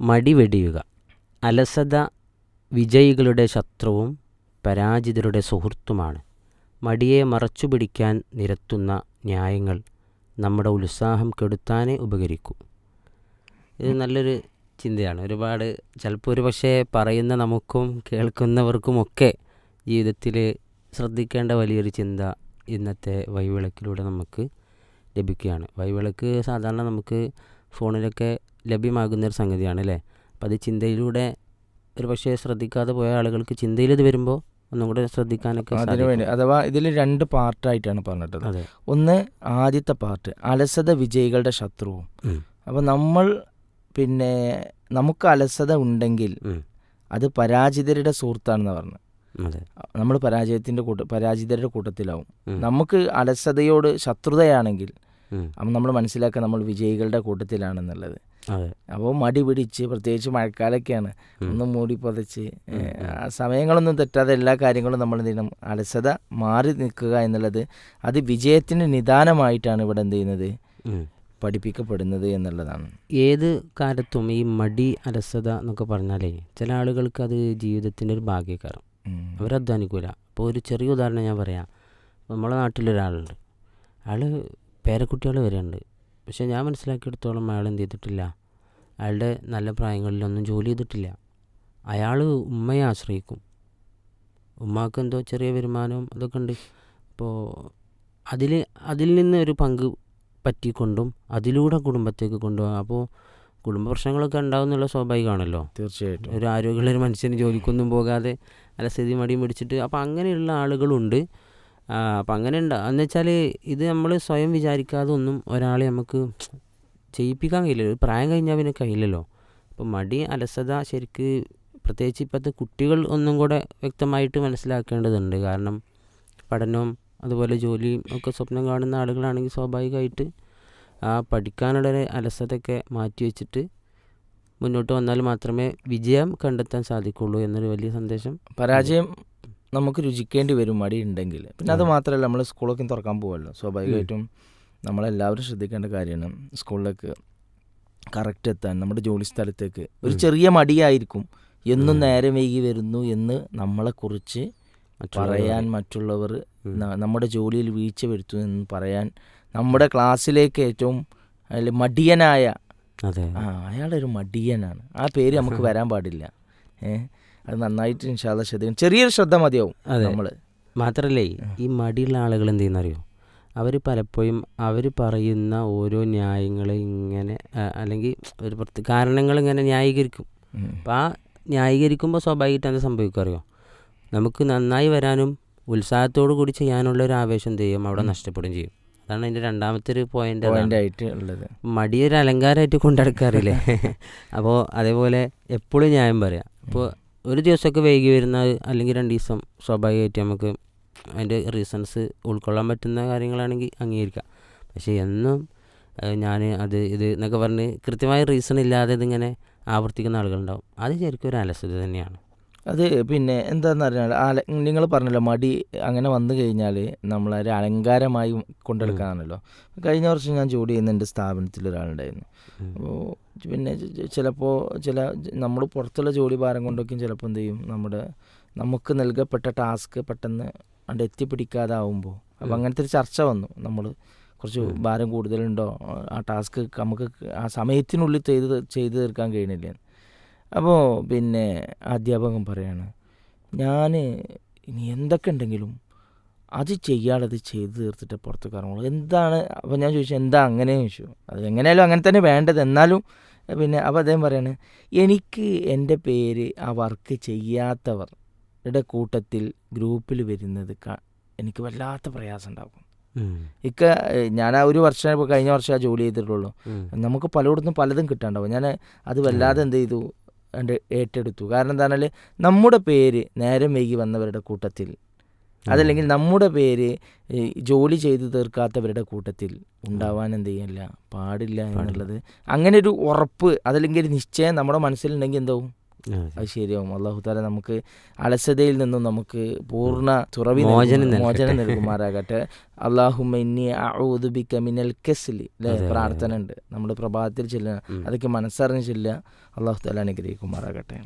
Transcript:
മടി വെടിയുക അലസത വിജയികളുടെ ശത്രുവും പരാജിതരുടെ സുഹൃത്തുമാണ്. മടിയെ മറച്ചുപിടിക്കാൻ നിരത്തുന്ന ന്യായങ്ങൾ നമ്മുടെ ഉത്സാഹം കെടുത്താനേ ഉപകരിക്കൂ. ഇത് നല്ലൊരു ചിന്തയാണ്. ഒരുപാട് ചിലപ്പോൾ ഒരു പക്ഷേ പറയുന്ന നമുക്കും കേൾക്കുന്നവർക്കുമൊക്കെ ജീവിതത്തിൽ ശ്രദ്ധിക്കേണ്ട വലിയൊരു ചിന്ത ഇന്നത്തെ വൈവിളക്കിലൂടെ നമുക്ക് ലഭിക്കുകയാണ്. വൈവിളക്ക് സാധാരണ നമുക്ക് ഫോണിലൊക്കെ ലഭ്യമാകുന്ന ഒരു സംഗതിയാണ് അല്ലേ അപ്പോൾ അത് ചിന്തയിലൂടെ ഒരു പക്ഷേ ശ്രദ്ധിക്കാതെ പോയ ആളുകൾക്ക് ചിന്തയിൽ ഇത് വരുമ്പോൾ ഒന്നും കൂടെ ശ്രദ്ധിക്കാനൊക്കെ അതിന് സാധിക്കും. വേണ്ടി. അഥവാ ഇതിൽ രണ്ട് പാർട്ടായിട്ടാണ് പറഞ്ഞിട്ടത്. അതെ. ഒന്ന് ആദ്യത്തെ പാർട്ട് അലസത വിജയികളുടെ ശത്രുവും. അപ്പോൾ നമ്മൾ പിന്നെ നമുക്ക് അലസത ഉണ്ടെങ്കിൽ. അത് പരാജിതരുടെ സുഹൃത്താണെന്ന് പറഞ്ഞു നമ്മൾ പരാജയത്തിന്റെ കൂട്ട പരാജിതരുടെ കൂട്ടത്തിലാവും. നമുക്ക് അലസതയോട് ശത്രുതയാണെങ്കിൽ. അപ്പം നമ്മൾ മനസ്സിലാക്കുക നമ്മൾ വിജയികളുടെ കൂട്ടത്തിലാണെന്നുള്ളത്. അപ്പോൾ മടി പിടിച്ച് പ്രത്യേകിച്ച് മഴക്കാലൊക്കെയാണ്. ഒന്ന് മൂടി പൊതച്ച് സമയങ്ങളൊന്നും തെറ്റാതെ എല്ലാ കാര്യങ്ങളും നമ്മൾ എന്ത് ചെയ്യണം? അലസത മാറി നിൽക്കുക എന്നുള്ളത് അത് വിജയത്തിന് നിദാനമായിട്ടാണ് ഇവിടെ എന്ത് ചെയ്യുന്നത്. പഠിപ്പിക്കപ്പെടുന്നത് എന്നുള്ളതാണ്. ഏത് കാലത്തും ഈ മടി അലസത എന്നൊക്കെ പറഞ്ഞാലേ ചില ആളുകൾക്ക് അത് ജീവിതത്തിന്റെ ഒരു ഭാഗ്യക്കാരം. അവരധ്വാനിക്കൂല അപ്പോൾ ഒരു ചെറിയ ഉദാഹരണം ഞാൻ പറയാം. നമ്മളെ നാട്ടിലൊരാളുണ്ട് അയാൾ പേരക്കുട്ടികൾ വരെയുണ്ട്. പക്ഷേ ഞാൻ മനസ്സിലാക്കിയെടുത്തോളം അയാൾ എന്ത് ചെയ്തിട്ടില്ല. അയാളുടെ നല്ല പ്രായങ്ങളിലൊന്നും ജോലി ചെയ്തിട്ടില്ല. അയാൾ ഉമ്മയെ ആശ്രയിക്കും. ഉമ്മാക്ക് എന്തോ ചെറിയ വരുമാനവും അതൊക്കെ ഉണ്ട്. അപ്പോൾ അതിൽ അതിൽ നിന്ന് ഒരു പങ്ക് പറ്റിക്കൊണ്ടും അതിലൂടെ കുടുംബത്തേക്ക് കൊണ്ടുപോകാം. അപ്പോൾ കുടുംബ പ്രശ്നങ്ങളൊക്കെ ഉണ്ടാവുന്നുള്ള സ്വാഭാവികമാണല്ലോ. തീർച്ചയായിട്ടും. ഒരു ആരോഗ്യമുള്ള ഒരു മനുഷ്യന് ജോലിക്കൊന്നും പോകാതെ നല്ല സ്ഥിതി മടിയും പിടിച്ചിട്ട് അപ്പോൾ അങ്ങനെയുള്ള ആളുകളുണ്ട്. അപ്പോൾ അപ്പം അങ്ങനെ ഉണ്ട് എന്ന് വെച്ചാൽ ഇത് നമ്മൾ സ്വയം വിചാരിക്കാതെ ഒന്നും ഒരാളെ നമുക്ക് ചെയ്യിപ്പിക്കാൻ കഴിയില്ല ഒരു പ്രായം കഴിഞ്ഞാൽ പിന്നെ കഴിയില്ലല്ലോ. അപ്പം മടി അലസത ശരിക്ക് പ്രത്യേകിച്ച് ഇപ്പോഴത്തെ കുട്ടികൾ ഒന്നും കൂടെ വ്യക്തമായിട്ട് മനസ്സിലാക്കേണ്ടതുണ്ട്. കാരണം പഠനവും അതുപോലെ ജോലിയും ഒക്കെ സ്വപ്നം കാണുന്ന ആളുകളാണെങ്കിൽ സ്വാഭാവികമായിട്ട് ആ പഠിക്കാനുള്ളൊരു അലസതയൊക്കെ മാറ്റി വെച്ചിട്ട് മുന്നോട്ട് വന്നാൽ മാത്രമേ വിജയം കണ്ടെത്താൻ സാധിക്കുള്ളൂ എന്നൊരു വലിയ സന്ദേശം. പരാജയം നമുക്ക് രുചിക്കേണ്ടി വരും. മടി ഉണ്ടെങ്കിൽ. പിന്നെ അത് മാത്രമല്ല നമ്മൾ സ്കൂളൊക്കെ തുറക്കാൻ പോകുമല്ലോ സ്വാഭാവികമായിട്ടും നമ്മളെല്ലാവരും ശ്രദ്ധിക്കേണ്ട കാര്യമാണ് സ്കൂളിലേക്ക് കറക്റ്റ് എത്താൻ നമ്മുടെ ജോലി സ്ഥലത്തേക്ക്. ഒരു ചെറിയ മടിയായിരിക്കും. എന്നും നേരം വൈകി വരുന്നു എന്ന് നമ്മളെക്കുറിച്ച് പറയാൻ മറ്റുള്ളവർ നമ്മുടെ ജോലിയിൽ വീഴ്ച വരുത്തുന്നു എന്ന് പറയാൻ നമ്മുടെ ക്ലാസ്സിലേക്ക് ഏറ്റവും അതിൽ മടിയനായ അതെ. ആ അയാളൊരു മടിയനാണ്. ആ പേര് നമുക്ക് വരാൻ പാടില്ല. ഏ അത് നന്നായിട്ട് ഇൻഷാല്ല ശ്രദ്ധിക്കണം. ചെറിയൊരു ശ്രദ്ധ മതിയാവും അതെ. നമ്മൾ മാത്രല്ലേ ഈ മടിയുള്ള ആളുകൾ എന്ത് ചെയ്യുന്നറിയോ? അവർ പലപ്പോഴും അവർ പറയുന്ന ഓരോ ന്യായങ്ങളെ ഇങ്ങനെ അല്ലെങ്കിൽ ഒരു പ്രത്യേക കാരണങ്ങൾ ഇങ്ങനെ ന്യായീകരിക്കും. അപ്പം ആ ന്യായീകരിക്കുമ്പോൾ സ്വാഭാവികമായിട്ട് എന്താ സംഭവിക്കും അറിയോ? നമുക്ക് നന്നായി വരാനും ഉത്സാഹത്തോടു കൂടി ചെയ്യാനുള്ള ഒരു ആവേശം ചെയ്യും? അവിടെ. നഷ്ടപ്പെടുകയും ചെയ്യും. അതാണ് അതിന്റെ രണ്ടാമത്തെ ഒരു പോയിന്റ് ആയിട്ട് ഉള്ളത്. മടിയൊരു അലങ്കാരമായിട്ട് കൊണ്ടെടുക്കാറില്ലേ? അപ്പോൾ അതേപോലെ എപ്പോഴും ന്യായം പറയാം. അപ്പോൾ ഒരു ദിവസമൊക്കെ വൈകി വരുന്ന അല്ലെങ്കിൽ രണ്ട് ദിവസം സ്വാഭാവികമായിട്ട് നമുക്ക് അതിന്റെ റീസൺസ് ഉൾക്കൊള്ളാൻ പറ്റുന്ന കാര്യങ്ങളാണെങ്കിൽ അംഗീകരിക്കാം. പക്ഷേ എന്നും ഞാൻ അത് ഇത് എന്നൊക്കെ പറഞ്ഞ് കൃത്യമായ റീസൺ ഇല്ലാതെ ഇതിങ്ങനെ ആവർത്തിക്കുന്ന ആളുകളുണ്ടാവും. അത് ശരിക്കും ഒരു അലസത തന്നെയാണ്. അത് പിന്നെ എന്താന്ന് പറഞ്ഞാൽ അല നിങ്ങൾ പറഞ്ഞല്ലോ മടി അങ്ങനെ വന്നു കഴിഞ്ഞാൽ നമ്മളൊരു അലങ്കാരമായി കൊണ്ടെടുക്കാനാണല്ലോ. കഴിഞ്ഞ വർഷം ഞാൻ ജോലി ചെയ്യുന്ന എന്റെ സ്ഥാപനത്തിൽ ഒരാളുണ്ടായിരുന്നു. അപ്പോൾ പിന്നെ ചിലപ്പോൾ ചില നമ്മൾ പുറത്തുള്ള ജോലി ഭാരം കൊണ്ടൊക്കെയും ചിലപ്പോൾ എന്ത് ചെയ്യും? നമ്മുടെ നമുക്ക് നൽകപ്പെട്ട ടാസ്ക് പെട്ടെന്ന് അവിടെ എത്തിപ്പിടിക്കാതാവുമ്പോൾ അപ്പോൾ ഉം. അങ്ങനത്തെ ഒരു ചർച്ച വന്നു. നമ്മൾ കുറച്ച് ഭാരം കൂടുതലുണ്ടോ? ആ ടാസ്ക് നമുക്ക് ആ സമയത്തിനുള്ളിൽ ചെയ്ത് ചെയ്ത് തീർക്കാൻ കഴിയണില്ല അപ്പോൾ പിന്നെ അധ്യാപകൻ പറയാണ് ഞാൻ ഇനി എന്തൊക്കെ ഉണ്ടെങ്കിലും അത് ചെയ്യാതെ ചെയ്ത് തീർത്തിട്ട് പുറത്ത് കറങ്ങുള്ളൂ. എന്താണ്? അപ്പോൾ ഞാൻ ചോദിച്ചു എന്താ അങ്ങനെ ചോദിച്ചു. അത് എങ്ങനെയാലും അങ്ങനെ തന്നെ വേണ്ടത്. എന്നാലും പിന്നെ അപ്പോൾ അദ്ദേഹം പറയാണ് എനിക്ക് എന്റെ പേര് ആ വർക്ക് ചെയ്യാത്തവരുടെ കൂട്ടത്തിൽ ഗ്രൂപ്പിൽ വരുന്നത് എനിക്ക് വല്ലാത്ത പ്രയാസം ഉണ്ടാകും. ഇക്ക ഞാൻ ആ ഒരു വർഷം ഇപ്പോൾ കഴിഞ്ഞ വർഷം ആ ജോലി ചെയ്തിട്ടുള്ളൂ. നമുക്ക് പലയിടത്തും പലതും കിട്ടാണ്ടാവും. ഞാൻ അത് വല്ലാതെ എന്ത് ചെയ്തു? ഏറ്റെടുത്തു. കാരണം എന്താ പറഞ്ഞാൽ നമ്മുടെ പേര് നേരം വൈകി വന്നവരുടെ കൂട്ടത്തിൽ. അതല്ലെങ്കിൽ നമ്മുടെ പേര് ജോലി ചെയ്ത് തീർക്കാത്തവരുടെ കൂട്ടത്തിൽ ഉണ്ടാവാൻ എന്ത് ചെയ്യില്ല? പാടില്ല പാടില്ല. എന്നുള്ളത്. അങ്ങനെ ഒരു ഉറപ്പ് അതല്ലെങ്കിൽ ഒരു നിശ്ചയം നമ്മുടെ മനസ്സിലുണ്ടെങ്കിൽ എന്താവും? അതെ. ശരിയാവും. അള്ളാഹു താല നമുക്ക് അലസതയിൽ നിന്നും നമുക്ക് പൂർണ തുറവി മോചനം നൽകുമാറാകട്ടെ. അള്ളാഹുമ്മ ഇന്നി അഊദുബിക മിനൽ കസ്ലി. പ്രാർത്ഥന ഉണ്ട്. നമ്മൾ പ്രഭാതത്തിൽ ചെല്ലുക. അതൊക്കെ മനസ്സറിഞ്ഞ് ചെല്ലുക. അള്ളാഹു താല അനുഗ്രഹിക്കുമാറാകട്ടെ.